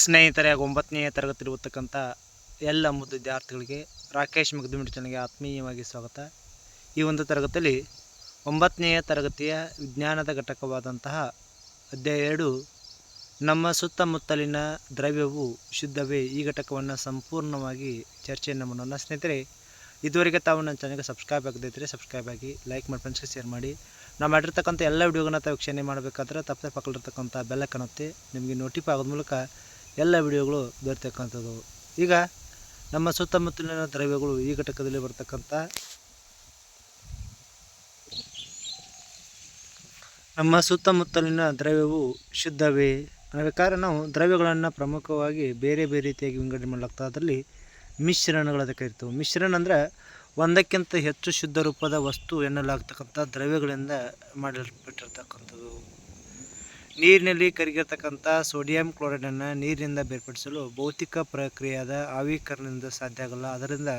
ಸ್ನೇಹಿತರೆ ಒಂಬತ್ತನೇ ತರಗತಿ ಓದ್ತಕ್ಕಂಥ ಎಲ್ಲ ಮುದ್ದು ವಿದ್ಯಾರ್ಥಿಗಳಿಗೆ ರಾಕೇಶ್ ಮಗದುಮಿಡಿ ಚಾನಲ್ಗೆ ಆತ್ಮೀಯವಾಗಿ ಸ್ವಾಗತ. ಈ ಒಂದು ತರಗತಿಯಲ್ಲಿ ಒಂಬತ್ತನೆಯ ತರಗತಿಯ ವಿಜ್ಞಾನದ ಘಟಕವಾದಂತಹ ಅಧ್ಯಾಯ ಎರಡು, ನಮ್ಮ ಸುತ್ತಮುತ್ತಲಿನ ದ್ರವ್ಯವು ಶುದ್ಧವೇ? ಈ ಘಟಕವನ್ನು ಸಂಪೂರ್ಣವಾಗಿ ಚರ್ಚೆಯನ್ನು ಮಾಡೋಣ ಸ್ನೇಹಿತರೆ, ಇದುವರೆಗೆ ತಾವು ನನ್ನ ಚಾನಲ್ಗೆ ಸಬ್ಸ್ಕ್ರೈಬ್ ಆಗದಿದ್ದರೆ ಸಬ್ಸ್ಕ್ರೈಬ್ ಆಗಿ, ಲೈಕ್ ಮಾಡಿ ಫ್ರೆಂಡ್ಸ್ಗೆ ಶೇರ್ ಮಾಡಿ. ನಾವು ಮಾಡಿರ್ತಕ್ಕಂಥ ಎಲ್ಲ ವಿಡಿಯೋಗಳನ್ನ ತಾವು ವೀಕ್ಷಣೆ ಮಾಡಬೇಕಾದ್ರೆ ತಪ್ಪದೆ ಬೆಲ್ಲ ಕಾಣುತ್ತೆ ನಿಮಗೆ ನೋಟಿಫೈ ಆಗೋದ ಮೂಲಕ ಎಲ್ಲ ವಿಡಿಯೋಗಳು ದೊರೆತಕ್ಕಂಥದ್ದು ಈಗ ನಮ್ಮ ಸುತ್ತಮುತ್ತಲಿನ ದ್ರವ್ಯಗಳು ಈ ಘಟಕದಲ್ಲಿ ಬರ್ತಕ್ಕಂಥ ನಮ್ಮ ಸುತ್ತಮುತ್ತಲಿನ ದ್ರವ್ಯವು ಶುದ್ಧವೇ. ಬೇಕಾದ್ರೆ ನಾವು ದ್ರವ್ಯಗಳನ್ನು ಪ್ರಮುಖವಾಗಿ ಬೇರೆ ಬೇರೆ ರೀತಿಯಾಗಿ ವಿಂಗಡಣೆ ಮಾಡಲಾಗ್ತದೆ. ಅದರಲ್ಲಿ ಅದಕ್ಕೆ ಇರ್ತವೆ. ಮಿಶ್ರಣ ಅಂದರೆ ಒಂದಕ್ಕಿಂತ ಹೆಚ್ಚು ಶುದ್ಧ ರೂಪದ ವಸ್ತು ಎನ್ನಲಾಗ್ತಕ್ಕಂಥ ದ್ರವ್ಯಗಳಿಂದ ಮಾಡಲ್ಪಟ್ಟಿರ್ತಕ್ಕಂಥದ್ದು ನೀರಿನಲ್ಲಿ ಕರಗಿರ್ತಕ್ಕಂಥ ಸೋಡಿಯಂ ಕ್ಲೋರೈಡನ್ನು ನೀರಿನಿಂದ ಬೇರ್ಪಡಿಸಲು ಭೌತಿಕ ಪ್ರಕ್ರಿಯೆಯಾದ ಆವೀಕರಣದಿಂದ ಸಾಧ್ಯ ಆಗಲ್ಲ. ಅದರಿಂದ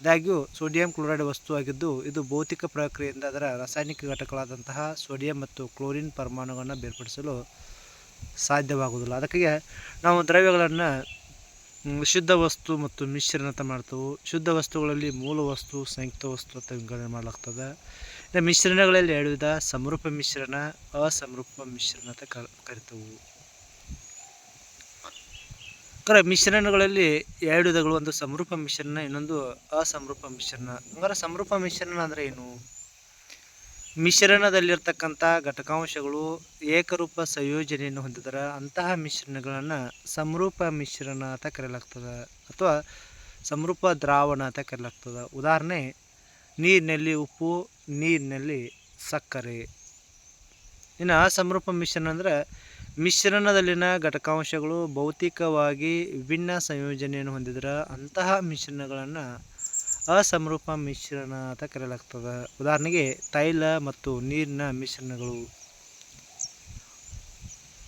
ಆದಾಗ್ಯೂ ಸೋಡಿಯಂ ಕ್ಲೋರೈಡ್ ವಸ್ತು ಆಗಿದ್ದು, ಇದು ಭೌತಿಕ ಪ್ರಕ್ರಿಯೆಯಿಂದ ಅದರ ರಾಸಾಯನಿಕ ಘಟಕಗಳಾದಂತಹ ಸೋಡಿಯಂ ಮತ್ತು ಕ್ಲೋರಿನ್ ಪರಮಾಣುಗಳನ್ನು ಬೇರ್ಪಡಿಸಲು ಸಾಧ್ಯವಾಗುವುದಿಲ್ಲ. ಅದಕ್ಕಾಗಿ ನಾವು ದ್ರವ್ಯಗಳನ್ನು ಶುದ್ಧ ವಸ್ತು ಮತ್ತು ಮಿಶ್ರಣ ಅಂತ ಮಾಡ್ತೇವೆ. ಶುದ್ಧ ವಸ್ತುಗಳಲ್ಲಿ ಮೂಲ ವಸ್ತು, ಸಂಯುಕ್ತ ವಸ್ತು ಅಂತ ವಿಂಗಡಣೆ ಮಾಡಲಾಗ್ತದೆ. ಮಿಶ್ರಣಗಳಲ್ಲಿ ಎರಡು ವಿಧ ಸಮರೂಪ ಮಿಶ್ರಣ, ಅಸಮರೂಪ ಮಿಶ್ರಣ ಅಂತ ಕರಿತವು. ಕರೆ, ಮಿಶ್ರಣಗಳಲ್ಲಿ ಎರಡು ವಿಧಗಳು ಒಂದು ಸಮರೂಪ ಮಿಶ್ರಣ, ಇನ್ನೊಂದು ಅಸಮರೂಪ ಮಿಶ್ರಣ. ಹಂಗಾರೆ ಸಮರೂಪ ಮಿಶ್ರಣ ಅಂದರೆ ಏನು? ಮಿಶ್ರಣದಲ್ಲಿರ್ತಕ್ಕಂಥ ಘಟಕಾಂಶಗಳು ಏಕರೂಪ ಸಂಯೋಜನೆಯನ್ನು ಹೊಂದಿದರೆ ಅಂತಹ ಮಿಶ್ರಣಗಳನ್ನು ಸಮರೂಪ ಮಿಶ್ರಣ ಅಂತ ಕರೆಯಲಾಗ್ತದೆ. ಅಥವಾ ಸಮರೂಪ ದ್ರಾವಣ ಅಂತ ಕರೆಯಲಾಗ್ತದೆ. ಉದಾಹರಣೆ, ನೀರಿನಲ್ಲಿ ಉಪ್ಪು ನೀರಿನಲ್ಲಿ ಸಕ್ಕರೆ. ಇನ್ನು ಅಸಮರೂಪ ಮಿಶ್ರಣ ಅಂದರೆ ಮಿಶ್ರಣದಲ್ಲಿನ ಘಟಕಾಂಶಗಳು ಭೌತಿಕವಾಗಿ ವಿಭಿನ್ನ ಸಂಯೋಜನೆಯನ್ನು ಹೊಂದಿದ್ರೆ ಅಂತಹ ಮಿಶ್ರಣಗಳನ್ನು ಅಸಮರೂಪ ಮಿಶ್ರಣ ಅಂತ ಕರೆಯಲಾಗ್ತದೆ. ಉದಾಹರಣೆಗೆ ತೈಲ ಮತ್ತು ನೀರಿನ ಮಿಶ್ರಣಗಳು.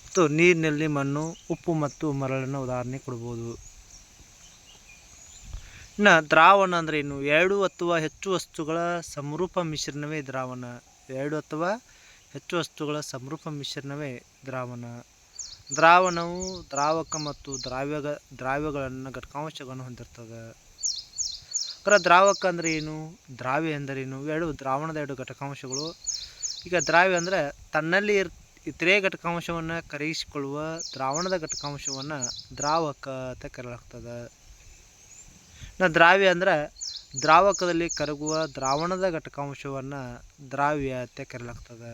ಮತ್ತು ನೀರಿನಲ್ಲಿ ಮಣ್ಣು, ಉಪ್ಪು ಮತ್ತು ಮರಳನ್ನು ಉದಾಹರಣೆ ಕೊಡ್ಬೋದು. ಇನ್ನು ದ್ರಾವಣ ಅಂದ್ರೆ ಏನು ಎರಡು ಅಥವಾ ಹೆಚ್ಚು ವಸ್ತುಗಳ ಸಮರೂಪ ಮಿಶ್ರಣವೇ ದ್ರಾವಣ. ಎರಡು ಅಥವಾ ಹೆಚ್ಚು ವಸ್ತುಗಳ ಸಮರೂಪ ಮಿಶ್ರಣವೇ ದ್ರಾವಣ. ದ್ರಾವಣವು ದ್ರಾವಕ ಮತ್ತು ದ್ರಾವ್ಯ ದ್ರಾವ್ಯಗಳನ್ನು ಘಟಕಾಂಶಗಳನ್ನು ಹೊಂದಿರ್ತದೆ. ಅದರ ದ್ರಾವಕ ಅಂದರೆ ಏನು? ದ್ರಾವ್ಯ ಎಂದರೇನು ಎರಡು ದ್ರಾವಣದ ಎರಡು ಘಟಕಾಂಶಗಳು. ಈಗ ದ್ರಾವ್ಯ ಅಂದರೆ ತನ್ನಲ್ಲಿ ಇರ್, ಇತರೆ ಘಟಕಾಂಶವನ್ನು ಕರಗಿಸಿಕೊಳ್ಳುವ ದ್ರಾವಣದ ಘಟಕಾಂಶವನ್ನು ದ್ರಾವಕ ಅಂತ ಕರೆಯಲಾಗ್ತದೆ. ಇನ್ನು ದ್ರಾವ್ಯ ಅಂದರೆ ದ್ರಾವಕದಲ್ಲಿ ಕರಗುವ ದ್ರಾವಣದ ಘಟಕಾಂಶವನ್ನು ದ್ರಾವ್ಯ ಅಂತ ಕರೆಯಲಾಗ್ತದೆ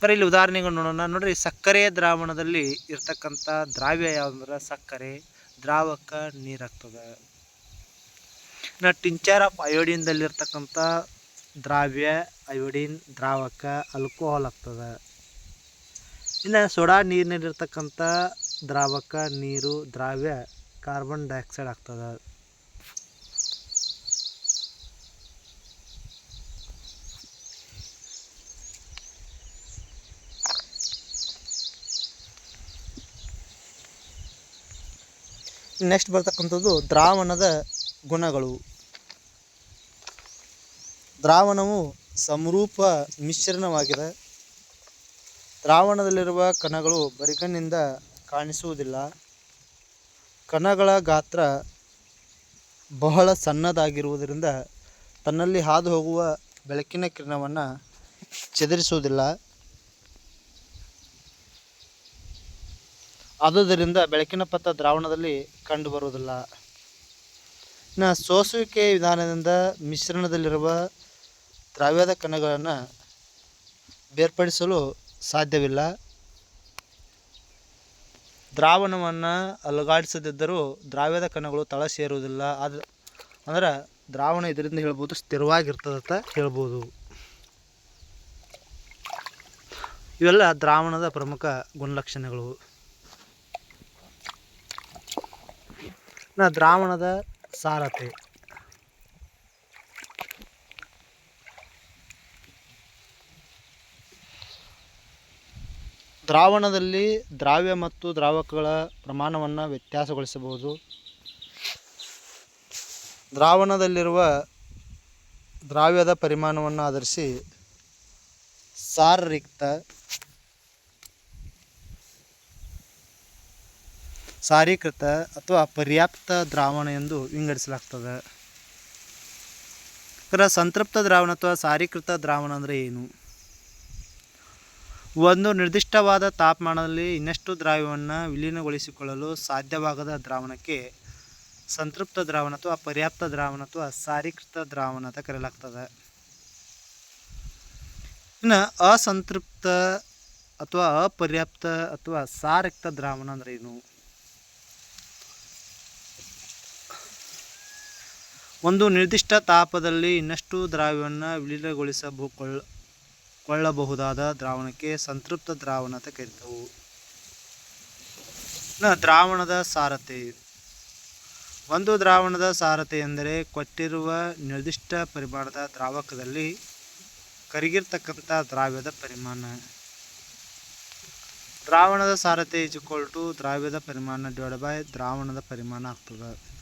ಬರೀ ಇಲ್ಲಿ ಉದಾಹರಣೆಗಳು ನೋಡೋಣ. ನೋಡಿರಿ, ಸಕ್ಕರೆ ದ್ರಾವಣದಲ್ಲಿ ಇರ್ತಕ್ಕಂಥ ದ್ರಾವ್ಯ ಯಾವುದಂದ್ರೆ ಸಕ್ಕರೆ, ದ್ರಾವಕ ನೀರಾಗ್ತದೆ. ಇನ್ನು ಟಿಂಚರ್ ಆಫ್ ಅಯೋಡಿನ್ದಲ್ಲಿರ್ತಕ್ಕಂಥ ದ್ರಾವ್ಯ, ಅಯೋಡಿನ್, ದ್ರಾವಕ ಆಲ್ಕೋಹಾಲ್ ಆಗ್ತದೆ. ಇನ್ನು ಸೋಡಾ ನೀರಿನಲ್ಲಿರ್ತಕ್ಕಂಥ ದ್ರಾವಕ, ನೀರು, ದ್ರಾವ್ಯ, ಕಾರ್ಬನ್ ಡೈಆಕ್ಸೈಡ್ ಆಗ್ತದೆ. ನೆಕ್ಸ್ಟ್ ಬರ್ತಕ್ಕಂಥದ್ದು ದ್ರಾವಣದ ಗುಣಗಳು. ದ್ರಾವಣವು ಸಮರೂಪ ಮಿಶ್ರಣವಾಗಿದೆ. ದ್ರಾವಣದಲ್ಲಿರುವ ಕಣಗಳು ಬರಿಗಣ್ಣಿಂದ ಕಾಣಿಸುವುದಿಲ್ಲ. ಕಣಗಳ ಗಾತ್ರ ಬಹಳ ಸಣ್ಣದಾಗಿರುವುದರಿಂದ ತನ್ನಲ್ಲಿ ಹಾದು ಹೋಗುವ ಬೆಳಕಿನ ಕಿರಣವನ್ನು ಚದುರಿಸುವುದಿಲ್ಲ. ಆದುದರಿಂದ ಬೆಳಕಿನ ಪಥ ದ್ರಾವಣದಲ್ಲಿ ಕಂಡುಬರುವುದಿಲ್ಲ. ಇನ್ನು ಸೋಸುವಿಕೆ ವಿಧಾನದಿಂದ ಮಿಶ್ರಣದಲ್ಲಿರುವ ದ್ರಾವ್ಯದ ಕಣಗಳನ್ನು ಬೇರ್ಪಡಿಸಲು ಸಾಧ್ಯವಿಲ್ಲ. ದ್ರಾವಣವನ್ನು ಅಲುಗಾಡಿಸದಿದ್ದರೂ ದ್ರಾವ್ಯದ ಕಣಗಳು ತಳ ಸೇರುವುದಿಲ್ಲ. ಅದು ಅಂದ್ರೆ ದ್ರಾವಣ ಇದರಿಂದ ಹೇಳ್ಬೋದು ಸ್ಥಿರವಾಗಿರ್ತದಂತ ಹೇಳ್ಬೋದು. ಇವೆಲ್ಲ ದ್ರಾವಣದ ಪ್ರಮುಖ ಗುಣಲಕ್ಷಣಗಳು. ಇನ್ನು ದ್ರಾವಣದ ಸಾರತೆ ದ್ರಾವಣದಲ್ಲಿ ದ್ರಾವ್ಯ ಮತ್ತು ದ್ರಾವಕಗಳ ಪ್ರಮಾಣವನ್ನು ವ್ಯತ್ಯಾಸಗೊಳಿಸಬಹುದು. ದ್ರಾವಣದಲ್ಲಿರುವ ದ್ರಾವ್ಯದ ಪರಿಮಾಣವನ್ನು ಆಧರಿಸಿ ಸಾರರಿಕ್ತ ಸಾರೀಕೃತ ಅಥವಾ ಪರ್ಯಾಪ್ತ ದ್ರಾವಣ ಎಂದು ವಿಂಗಡಿಸಲಾಗ್ತದೆ. ಕರ ಸಂತೃಪ್ತ ದ್ರಾವಣ ಅಥವಾ ಸಾರೀಕೃತ ದ್ರಾವಣ ಅಂದರೆ ಏನು? ಒಂದು ನಿರ್ದಿಷ್ಟವಾದ ತಾಪಮಾನದಲ್ಲಿ ಇನ್ನಷ್ಟು ದ್ರಾವ್ಯವನ್ನು ವಿಲೀನಗೊಳಿಸಿಕೊಳ್ಳಲು ಸಾಧ್ಯವಾಗದ ದ್ರಾವಣಕ್ಕೆ ಸಂತೃಪ್ತ ದ್ರಾವಣ ಅಥವಾ ಪರ್ಯಾಪ್ತ ದ್ರಾವಣ ಅಥವಾ ಸಾರೀಕೃತ ದ್ರಾವಣ ಅಂತ ಕರೆಯಲಾಗ್ತದೆ. ಇನ್ನು ಅಸಂತೃಪ್ತ ಅಥವಾ ಅಪರ್ಯಾಪ್ತ ಅಥವಾ ಸಾರಕ್ತ ದ್ರಾವಣ ಅಂದರೆ ಏನು? ಒಂದು ನಿರ್ದಿಷ್ಟ ತಾಪದಲ್ಲಿ ಇನ್ನಷ್ಟು ದ್ರಾವ್ಯವನ್ನು ವಿಲೀನಗೊಳಿಸಬಹು ಕೊಳ್ಳಬಹುದಾದ ದ್ರಾವಣಕ್ಕೆ ಸಂತೃಪ್ತ ದ್ರಾವಣ ಅಂತ ಕರೀತವು. ದ್ರಾವಣದ ಸಾರತೆ. ಒಂದು ದ್ರಾವಣದ ಸಾರತೆ ಎಂದರೆ ಕೊಟ್ಟಿರುವ ನಿರ್ದಿಷ್ಟ ಪರಿಮಾಣದ ದ್ರಾವಕದಲ್ಲಿ ಕರಗಿರ್ತಕ್ಕಂಥ ದ್ರಾವ್ಯದ ಪರಿಮಾಣ. ದ್ರಾವಣದ ಸಾರತೆ ಟು ದ್ರಾವ್ಯದ ಪರಿಮಾಣ ಡಿವೈಡ್ ಬೈ ದ್ರಾವಣದ ಪರಿಮಾಣ ಆಗ್ತದೆ.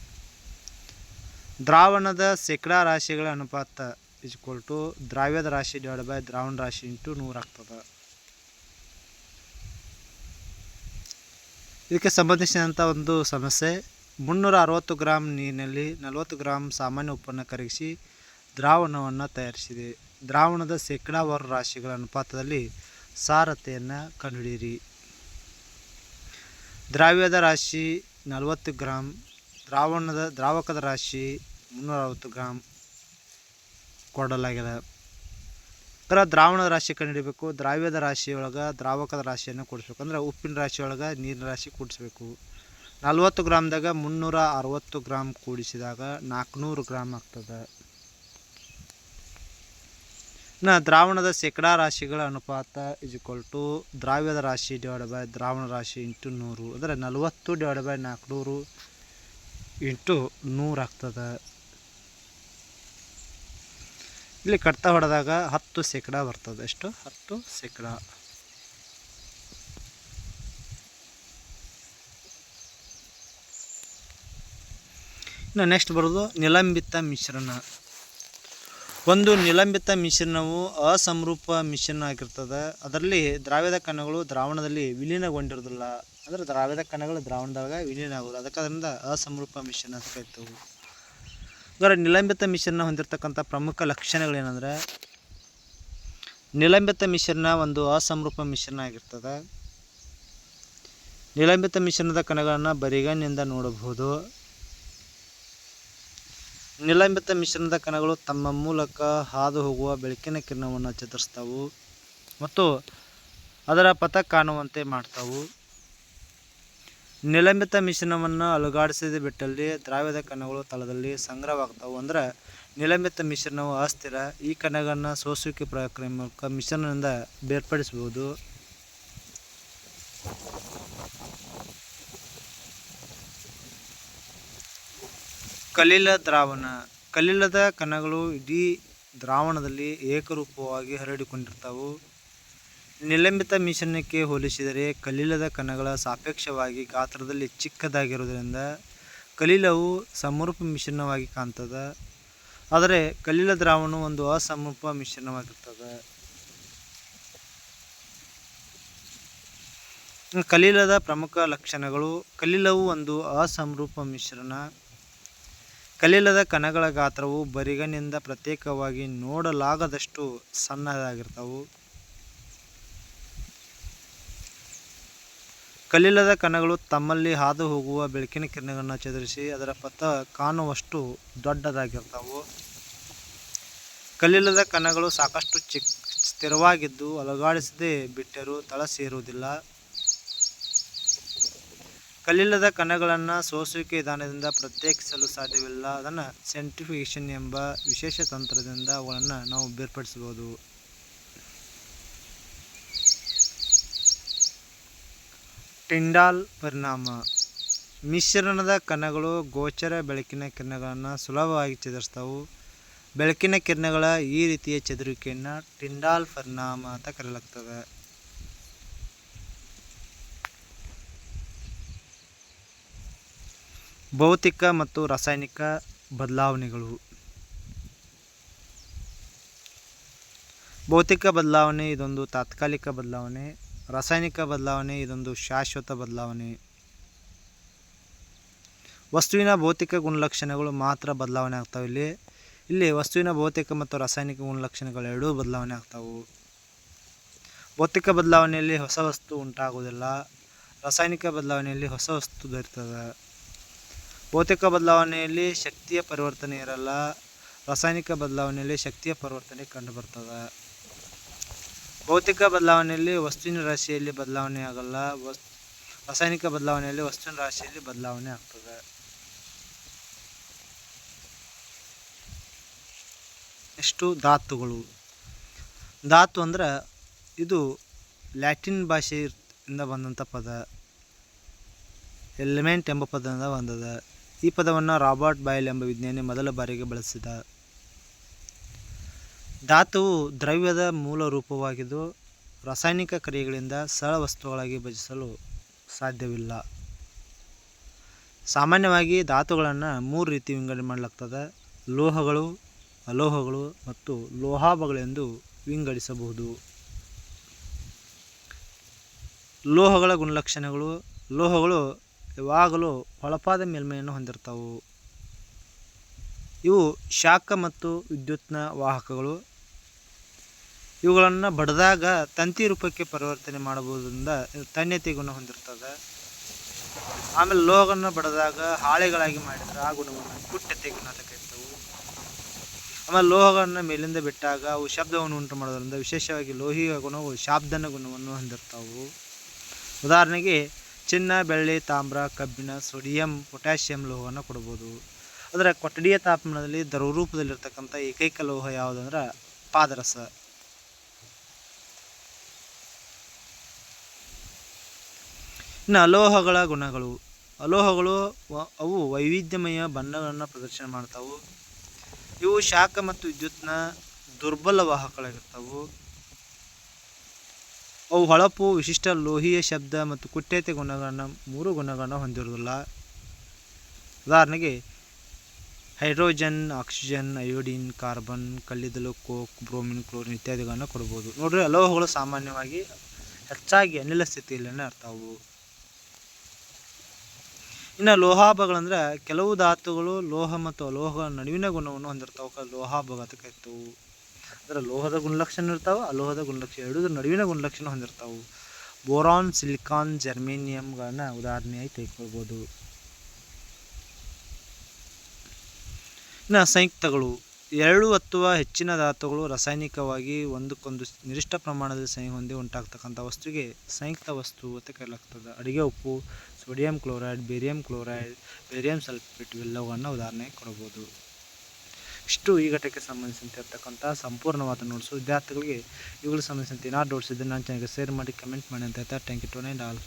ದ್ರಾವಣದ ಶೇಕಡಾ ರಾಶಿಗಳ ಅನುಪಾತ ಇಸ್ ಟು ದ್ರಾವ್ಯದ ರಾಶಿ ಡಿವೈಡ್ ಬೈ ದ್ರಾವಣ ರಾಶಿ ಇಂಟು ನೂರು ಆಗ್ತದೆ. ಇದಕ್ಕೆ ಸಂಬಂಧಿಸಿದಂಥ ಒಂದು ಸಮಸ್ಯೆ, ಮುನ್ನೂರ ಅರವತ್ತು ಗ್ರಾಮ್ ನೀರಿನಲ್ಲಿ ನಲವತ್ತು ಗ್ರಾಮ್ ಸಾಮಾನ್ಯ ಉಪ್ಪನ್ನು ಕರಗಿಸಿ ದ್ರಾವಣವನ್ನು ತಯಾರಿಸಿದೆ. ದ್ರಾವಣದ ಶೇಕಡಾವಾರು ರಾಶಿಗಳ ಅನುಪಾತದಲ್ಲಿ ಸಾರತೆಯನ್ನು ಕಂಡುಹಿಡಿಯಿರಿ. ದ್ರಾವ್ಯದ ರಾಶಿ ನಲವತ್ತು ಗ್ರಾಮ್ ದ್ರಾವಣದ, ದ್ರಾವಕದ ರಾಶಿ ಮುನ್ನೂರ ಅರವತ್ತು ಗ್ರಾಮ್ ಕೊಡಲಾಗಿದೆ. ಅದರ ದ್ರಾವಣದ ರಾಶಿ ಕಂಡುಹಿಡಬೇಕು ದ್ರಾವ್ಯದ ರಾಶಿಯೊಳಗೆ ದ್ರಾವಕದ ರಾಶಿಯನ್ನು ಕೂಡಿಸ್ಬೇಕು. ಅಂದರೆ ಉಪ್ಪಿನ ರಾಶಿಯೊಳಗೆ ನೀರಿನ ರಾಶಿ ಕೂಡಿಸ್ಬೇಕು. ನಲ್ವತ್ತು ಗ್ರಾಮ್ದಾಗ ಮುನ್ನೂರ ಅರವತ್ತು ಗ್ರಾಮ್ ಕೂಡಿಸಿದಾಗ ನಾಲ್ಕುನೂರು ಗ್ರಾಮ್ ಆಗ್ತದೆ. ಇನ್ನು ದ್ರಾವಣದ ಶೇಕಡಾ ರಾಶಿಗಳ ಅನುಪಾತ ಇಸ್ ಟು ದ್ರಾವ್ಯದ ರಾಶಿ ಡಿವೈಡ್ ಬೈ ದ್ರಾವಣ ರಾಶಿ ಇಂಟು ನೂರು. ಅಂದರೆ ನಲವತ್ತು ಡಿವೈಡ್ ಬೈ ನಾಲ್ಕುನೂರು ಇಂಟು ನೂರು ಆಗ್ತದೆ. ಇಲ್ಲಿ ಕಟ್ತಾ ಹೊಡೆದಾಗ ಹತ್ತು ಶೇಕಡ ಬರ್ತದೆ. ಎಷ್ಟು? ಹತ್ತು ಶೇಕಡ. ಇನ್ನು ನೆಕ್ಸ್ಟ್ ಬರೋದು ನಿಲಂಬಿತ ಮಿಶ್ರಣ. ಒಂದು ನಿಲಂಬಿತ ಮಿಶ್ರಣವು ಅಸಮರೂಪ ಮಿಶ್ರಣ ಆಗಿರ್ತದೆ. ಅದರಲ್ಲಿ ದ್ರಾವ್ಯದ ಕಣಗಳು ದ್ರಾವಣದಲ್ಲಿ ವಿಲೀನಗೊಂಡಿರೋದಿಲ್ಲ. ಅಂದರೆ ದ್ರಾವಿಡ ಕಣಗಳು ದ್ರಾವಣದಾಗ ವಿಲೀನ ಆಗೋದು ಅದಕ್ಕೆ ಅದರಿಂದ ಅಸಮರೂಪ ಮಿಶ್ರಣ ಅಂತ ಕರಿತೇವೆ. ಇದರ ನಿಲಂಬಿತ ಮಿಶ್ರಣ ಹೊಂದಿರತಕ್ಕಂಥ ಪ್ರಮುಖ ಲಕ್ಷಣಗಳೇನೆಂದರೆ, ನಿಲಂಬಿತ ಮಿಶ್ರಣ ಒಂದು ಅಸಮರೂಪ ಮಿಶ್ರಣ ಆಗಿರ್ತದೆ. ನಿಲಂಬಿತ ಮಿಶ್ರಣದ ಕಣಗಳನ್ನು ಬರಿಗಣ್ಣಿಂದ ನೋಡಬಹುದು. ನಿಲಂಬಿತ ಮಿಶ್ರಣದ ಕಣಗಳು ತಮ್ಮ ಮೂಲಕ ಹಾದು ಹೋಗುವ ಬೆಳಕಿನ ಕಿರಣವನ್ನು ಚದುರಿಸ್ತಾವು ಮತ್ತು ಅದರ ಪಥ ಕಾಣುವಂತೆ ಮಾಡ್ತಾವು. ನಿಲಂಬಿತ ಮಿಶ್ರಣವನ್ನು ಅಲುಗಾಡಿಸಿದ ಬಿಟ್ಟಲ್ಲಿ ದ್ರಾವ್ಯದ ಕಣಗಳು ತಳದಲ್ಲಿ ಸಂಗ್ರಹವಾಗ್ತಾವು ಅಂದ್ರೆ ನಿಲಂಬಿತ ಮಿಶ್ರಣವು ಅಸ್ಥಿರ, ಈ ಕಣಗಳನ್ನು ಸೋಸುವಿಕೆ ಪ್ರಕ್ರಿಯೆ ಮೂಲಕ ಮಿಶ್ರಣದಿಂದ ಬೇರ್ಪಡಿಸಬಹುದು. ಕಲಿಲ ದ್ರಾವಣ. ಕಲಿಲದ ಕಣಗಳು ಇಡೀ ದ್ರಾವಣದಲ್ಲಿ ಏಕರೂಪವಾಗಿ ಹರಡಿಕೊಂಡಿರ್ತಾವು. ನಿಲಂಬಿತ ಮಿಶ್ರಣಕ್ಕೆ ಹೋಲಿಸಿದರೆ ಕಲಿಲದ ಕಣಗಳ ಸಾಪೇಕ್ಷವಾಗಿ ಗಾತ್ರದಲ್ಲಿ ಚಿಕ್ಕದಾಗಿರುವುದರಿಂದ ಕಲಿಲವು ಸಮರೂಪ ಮಿಶ್ರಣವಾಗಿ ಕಾಣ್ತದೆ. ಆದರೆ ಕಲಿಲ ದ್ರಾವಣವು ಒಂದು ಅಸಮರೂಪ ಮಿಶ್ರಣವಾಗಿರ್ತದೆ ಕಲಿಲದ ಪ್ರಮುಖ ಲಕ್ಷಣಗಳು, ಕಲಿಲವು ಒಂದು ಅಸಮರೂಪ ಮಿಶ್ರಣ ಕಲಿಲದ ಕಣಗಳ ಗಾತ್ರವು ಬರಿಗನಿಂದ ಪ್ರತ್ಯೇಕವಾಗಿ ನೋಡಲಾಗದಷ್ಟು ಸಣ್ಣದಾಗಿರ್ತವು. ಕಲಿಲದ ಕಣಗಳು ತಮ್ಮಲ್ಲಿ ಹಾದು ಹೋಗುವ ಬೆಳಕಿನ ಕಿರಣಗಳನ್ನು ಚದುರಿಸಿ ಅದರ ಪಥ ಕಾಣುವಷ್ಟು ದೊಡ್ಡದಾಗಿರ್ತಾವೆ. ಕಲ್ಲಿಲ್ಲದ ಕಣಗಳು ಸಾಕಷ್ಟು ಚಿಕ್, ಸ್ಥಿರವಾಗಿದ್ದು ಅಲುಗಾಡಿಸದೆ ಬಿಟ್ಟರೂ ತಳ ಸೇರುವುದಿಲ್ಲ. ಕಲ್ಲಿಲ್ಲದ ಕಣಗಳನ್ನು ಸೋಸುವಿಕೆ ವಿಧಾನದಿಂದ ಪ್ರತ್ಯೇಕಿಸಲು ಸಾಧ್ಯವಿಲ್ಲ. ಅದನ್ನು ಸೆಂಟ್ರಿಫಿಕೇಶನ್ ಎಂಬ ವಿಶೇಷ ತಂತ್ರದಿಂದ ಅವುಗಳನ್ನು ನಾವು ಬೇರ್ಪಡಿಸಬಹುದು. ಟಿಂಡಾಲ್ ಪರಿಣಾಮ. ಮಿಶ್ರಣದ ಕಣಗಳು ಗೋಚರ ಬೆಳಕಿನ ಕಿರಣಗಳನ್ನು ಸುಲಭವಾಗಿ ಚದುರಿಸ್ತಾವು. ಬೆಳಕಿನ ಕಿರಣಗಳ ಈ ರೀತಿಯ ಚದುರುವಿಕೆಯನ್ನು ಟಿಂಡಾಲ್ ಪರಿಣಾಮ ಅಂತ ಕರೆಯಲಾಗ್ತದೆ. ಭೌತಿಕ ಮತ್ತು ರಾಸಾಯನಿಕ ಬದಲಾವಣೆಗಳು. ಭೌತಿಕ ಬದಲಾವಣೆ ಇದೊಂದು ತಾತ್ಕಾಲಿಕ ಬದಲಾವಣೆ. ರಾಸಾಯನಿಕ ಬದಲಾವಣೆ, ಇದೊಂದು ಶಾಶ್ವತ ಬದಲಾವಣೆ. ವಸ್ತುವಿನ ಭೌತಿಕ ಗುಣಲಕ್ಷಣಗಳು ಮಾತ್ರ ಬದಲಾವಣೆ ಆಗ್ತಾವೆ. ಇಲ್ಲಿ ಇಲ್ಲಿ ವಸ್ತುವಿನ ಭೌತಿಕ ಮತ್ತು ರಾಸಾಯನಿಕ ಗುಣಲಕ್ಷಣಗಳು ಎರಡೂ ಬದಲಾವಣೆ ಆಗ್ತಾವೆ. ಭೌತಿಕ ಬದಲಾವಣೆಯಲ್ಲಿ ಹೊಸ ವಸ್ತು ಉಂಟಾಗುವುದಿಲ್ಲ. ರಾಸಾಯನಿಕ ಬದಲಾವಣೆಯಲ್ಲಿ ಹೊಸ ವಸ್ತು ದೊರೆತದೆ ಭೌತಿಕ ಬದಲಾವಣೆಯಲ್ಲಿ ಶಕ್ತಿಯ ಪರಿವರ್ತನೆ ಇರಲ್ಲ. ರಾಸಾಯನಿಕ ಬದಲಾವಣೆಯಲ್ಲಿ ಶಕ್ತಿಯ ಪರಿವರ್ತನೆ ಕಂಡುಬರ್ತದೆ. ಭೌತಿಕ ಬದಲಾವಣೆಯಲ್ಲಿ ವಸ್ತುವಿನ ರಾಶಿಯಲ್ಲಿ ಬದಲಾವಣೆ ಆಗಲ್ಲ. ವಸ್, ರಾಸಾಯನಿಕ ಬದಲಾವಣೆಯಲ್ಲಿ ವಸ್ತುವಿನ ರಾಶಿಯಲ್ಲಿ ಬದಲಾವಣೆ ಆಗ್ತದೆ. ಎಷ್ಟು ಧಾತುಗಳು. ಧಾತು ಅಂದ್ರೆ ಇದು ಲ್ಯಾಟಿನ್ ಭಾಷೆಯಿಂದ ಬಂದಂಥ ಪದ. ಎಲಿಮೆಂಟ್ ಎಂಬ ಪದದಿಂದ ಬಂದದ. ಈ ಪದವನ್ನು ರಾಬರ್ಟ್ ಬಾಯ್ಲ್ ಎಂಬ ವಿಜ್ಞಾನಿ ಮೊದಲ ಬಾರಿಗೆ ಬಳಸಿದ. ಧಾತುವು ದ್ರವ್ಯದ ಮೂಲ ರೂಪವಾಗಿದ್ದು ರಾಸಾಯನಿಕ ಕ್ರಿಯೆಗಳಿಂದ ಸರಳ ವಸ್ತುಗಳಾಗಿ ಭಜಿಸಲು ಸಾಧ್ಯವಿಲ್ಲ. ಸಾಮಾನ್ಯವಾಗಿ ಧಾತುಗಳನ್ನು ಮೂರು ರೀತಿ ವಿಂಗಡಣೆ ಮಾಡಲಾಗ್ತದೆ. ಲೋಹಗಳು, ಅಲೋಹಗಳು ಮತ್ತು ಲೋಹಾಭಗಳೆಂದು ವಿಂಗಡಿಸಬಹುದು. ಲೋಹಗಳ ಗುಣಲಕ್ಷಣಗಳು, ಲೋಹಗಳು ಯಾವಾಗಲೂ ಹೊಳಪಾದ ಮೇಲ್ಮೈಯನ್ನು ಹೊಂದಿರ್ತಾವು. ಇವು ಶಾಖ ಮತ್ತು ವಿದ್ಯುತ್ನ ವಾಹಕಗಳು. ಇವುಗಳನ್ನು ಬಡಿದಾಗ ತಂತಿ ರೂಪಕ್ಕೆ ಪರಿವರ್ತನೆ ಮಾಡಬಹುದರಿಂದ ಇದು ತನ್ಯತೆ ಗುಣ ಹೊಂದಿರ್ತದೆ. ಆಮೇಲೆ ಲೋಹವನ್ನು ಬಡಿದಾಗ ಹಾಳೆಗಳಾಗಿ ಮಾಡಿದ್ರೆ ಆ ಗುಣವನ್ನು ಕುಟ್ಟತೆ ಗುಣ ಅಂತ ಕರಿತವು. ಆಮೇಲೆ ಲೋಹಗಳನ್ನು ಮೇಲಿಂದ ಬಿಟ್ಟಾಗ ಅವು ಶಬ್ದವನ್ನು ಉಂಟು ಮಾಡೋದ್ರಿಂದ ವಿಶೇಷವಾಗಿ ಲೋಹಿಯ ಗುಣವು ಶಾಬ್ದನ ಗುಣವನ್ನು ಹೊಂದಿರ್ತಾವು. ಉದಾಹರಣೆಗೆ ಚಿನ್ನ, ಬೆಳ್ಳಿ, ತಾಮ್ರ, ಕಬ್ಬಿಣ, ಸೋಡಿಯಂ, ಪೊಟ್ಯಾಷಿಯಂ ಲೋಹವನ್ನು ಕೊಡ್ಬೋದು. ಅದರ ಕೊಠಡಿಯ ತಾಪಮಾನದಲ್ಲಿ ದ್ರವರೂಪದಲ್ಲಿರ್ತಕ್ಕಂಥ ಏಕೈಕ ಲೋಹ ಯಾವುದಂದ್ರೆ ಪಾದರಸ. ಇನ್ನು ಅಲೋಹಗಳ ಗುಣಗಳು. ಅಲೋಹಗಳು ಅವು ವೈವಿಧ್ಯಮಯ ಬಣ್ಣಗಳನ್ನು ಪ್ರದರ್ಶನ ಮಾಡ್ತಾವು. ಇವು ಶಾಖ ಮತ್ತು ವಿದ್ಯುತ್ನ ದುರ್ಬಲ ವಾಹಕಗಳಾಗಿರ್ತಾವು. ಅವು ಹೊಳಪು, ವಿಶಿಷ್ಟ ಲೋಹೀಯ ಶಬ್ದ ಮತ್ತು ಕುಟ್ಯತೆ ಗುಣಗಳನ್ನು, ಮೂರು ಗುಣಗಳನ್ನು ಹೊಂದಿರುವುದಿಲ್ಲ. ಉದಾಹರಣೆಗೆ, ಹೈಡ್ರೋಜನ್, ಆಕ್ಸಿಜನ್, ಅಯೋಡಿನ್, ಕಾರ್ಬನ್, ಕಲ್ಲಿದ್ದಲು, ಕೋಕ್, ಬ್ರೋಮಿನ್, ಕ್ಲೋರಿನ್ ಇತ್ಯಾದಿಗಳನ್ನು ಕೊಡ್ಬೋದು. ನೋಡ್ರಿ, ಅಲೋಹಗಳು ಸಾಮಾನ್ಯವಾಗಿ ಹೆಚ್ಚಾಗಿ ಅನಿಲ ಸ್ಥಿತಿಯಲ್ಲೇ ಇರ್ತಾವು. ಇನ್ನು ಲೋಹಾಭಗಳಂದ್ರೆ ಕೆಲವು ಧಾತುಗಳು ಲೋಹ ಮತ್ತು ಅಲೋಹಗಳ ನಡುವಿನ ಗುಣವನ್ನು ಹೊಂದಿರ್ತಾವ. ಲೋಹ ಲೋಹಾಭಗ ಅಂತ ಕರಿತವು ಅಂದ್ರೆ ಲೋಹದ ಗುಣಲಕ್ಷಣ ಇರ್ತಾವೆ, ಅಲೋಹದ ಗುಣಲಕ್ಷಣ, ಎರಡು ನಡುವಿನ ಗುಣಲಕ್ಷಣ ಹೊಂದಿರ್ತಾವೆ. ಬೋರಾನ್, ಸಿಲಿಕಾನ್, ಜರ್ಮೇನಿಯಂಗಳನ್ನ ಉದಾಹರಣೆಯಾಗಿ ತೆಗೆದುಕೊಳ್ಬೋದು. ಇನ್ನು ಸಂಯುಕ್ತಗಳು. ಎರಡು ಅಥವಾ ಹೆಚ್ಚಿನ ಧಾತುಗಳು ರಾಸಾಯನಿಕವಾಗಿ ಒಂದಕ್ಕೊಂದು ನಿರ್ದಿಷ್ಟ ಪ್ರಮಾಣದಲ್ಲಿ ಸಂಯೋಗ ಹೊಂದಿ ಉಂಟಾಗ್ತಕ್ಕಂಥ ವಸ್ತುವಿಗೆ ಸಂಯುಕ್ತ ವಸ್ತು ಅಂತ ಕರೆಯಲಾಗ್ತದೆ. ಅಡುಗೆ, ಉಪ್ಪು sodium chloride, barium chloride, barium sulphate ಇವೆಲ್ಲವನ್ನು ಉದಾಹರಣೆ ಕೊಡಬಹುದು ಇಷ್ಟು ಈ ಘಟಕಕ್ಕೆ ಸಂಬಂಧಿಸಿದಂತೆ ಇರ್ತಕ್ಕಂಥ ಸಂಪೂರ್ಣವಾದ ನೋಟ್ಸು ವಿದ್ಯಾರ್ಥಿಗಳಿಗೆ ಇವುಗಳಿಗೆ ಸಂಬಂಧಿಸಿದಂತೆ ಏನಾದ್ರು ಇದ್ದರೆ ನನ್ನ ಚಾನಲ್ಗೆ ಶೇರ್ ಮಾಡಿ ಕಮೆಂಟ್ ಮಾಡಿ ಅಂತ ಹೇಳ್ತಾ ಥ್ಯಾಂಕ್ ಯು ಟು ಆಲ್